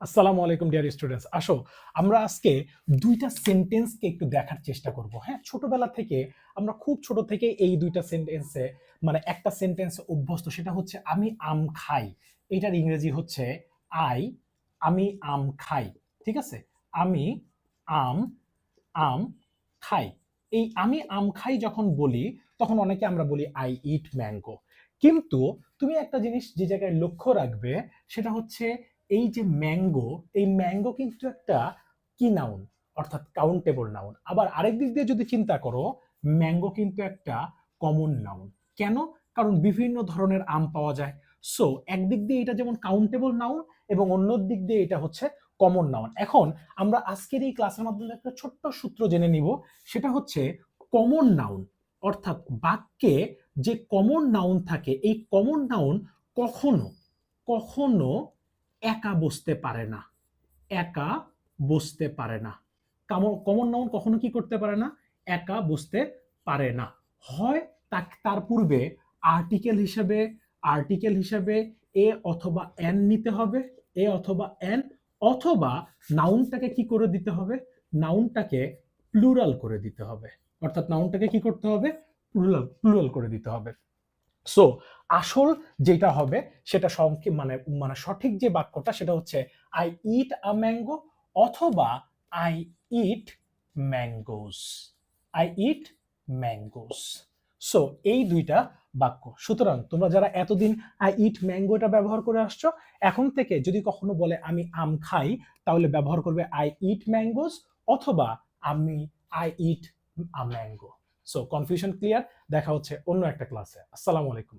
আসসালামু আলাইকুম dear students আসো, আমরা আজকে দুইটা সেন্টেন্সকে একটু দেখার চেষ্টা করব। হ্যাঁ ছোটবেলা থেকে আমরা খুব ছোট থেকে এই দুইটা সেন্টেন্সে মানে একটা সেন্টেন্স অভ্যস্ত, সেটা হচ্ছে, আমি আম খাই। এটার ইংরেজি হচ্ছে, আই, আমি আম খাই। ঠিক আছে? আমি আম আম খাই। এই আমি আম খাই যখন বলি, তখন অনেকে আমরা বলি আই ইট ম্যাঙ্গো কিন্তু তুমি একটা জিনিস যে জায়গায় লক্ষ্য রাখবে, সেটা হচ্ছে এই যে ম্যাঙ্গো এই ম্যাঙ্গো কিন্তু একটা কি নাউন অর্থাৎ কাউন্টেবল নাউন আবার আরেক দিক দিয়ে যদি চিন্তা করো ম্যাঙ্গো কিন্তু একটা কমন নাউন কেন? কারণ বিভিন্ন ধরনের আম পাওয়া যায়। সো একদিক দিয়ে এটা যেমন কাউন্টেবল নাউন এবং অন্য দিক দিয়ে এটা হচ্ছে কমন নাউন এখন আমরা আজকের এই ক্লাসের মাধ্যমে একটা ছোট্ট সূত্র জেনে নিব। সেটা হচ্ছে কমন নাউন অর্থাৎ বাক্যে যে কমন নাউন থাকে, এই কমন নাউন কখনো কখনো একা বসতে পারে না। একা বসতে পারে না। কমন নাউন কখনো কি করতে পারে না? একা বসতে পারে না। হয় তার পূর্বে আর্টিকেল হিসেবে আর্টিকেল হিসেবে এ অথবা এন নিতে হবে, এ অথবা এন অথবা নাউনটাকে কি করে দিতে হবে? নাউনটাকে প্লুরাল করে দিতে হবে। অর্থাৎ নাউনটাকে কি করতে হবে? প্লুরাল প্লুরাল করে দিতে হবে। সো আসল যেটা হবে, সেটা সংক্ষেপ মানে মানে সঠিক যে বাক্যটা, সেটা হচ্ছে আই ইট আ ম্যাঙ্গো অথবা I eat mangoes I eat mangoes so এই দুইটা বাক্য। সুতরাং, তোমরা যারা এতদিন আই ইট ম্যাঙ্গোটা ব্যবহার করে আসছো, এখন থেকে যদি কখনো বলে, আমি আম খাই তাহলে ব্যবহার করবে আই ইট ম্যাঙ্গোস অথবা, আমি I eat a mango so confusion clear দেখা হচ্ছে অন্য একটা ক্লাসে আসসালামু আলাইকুম।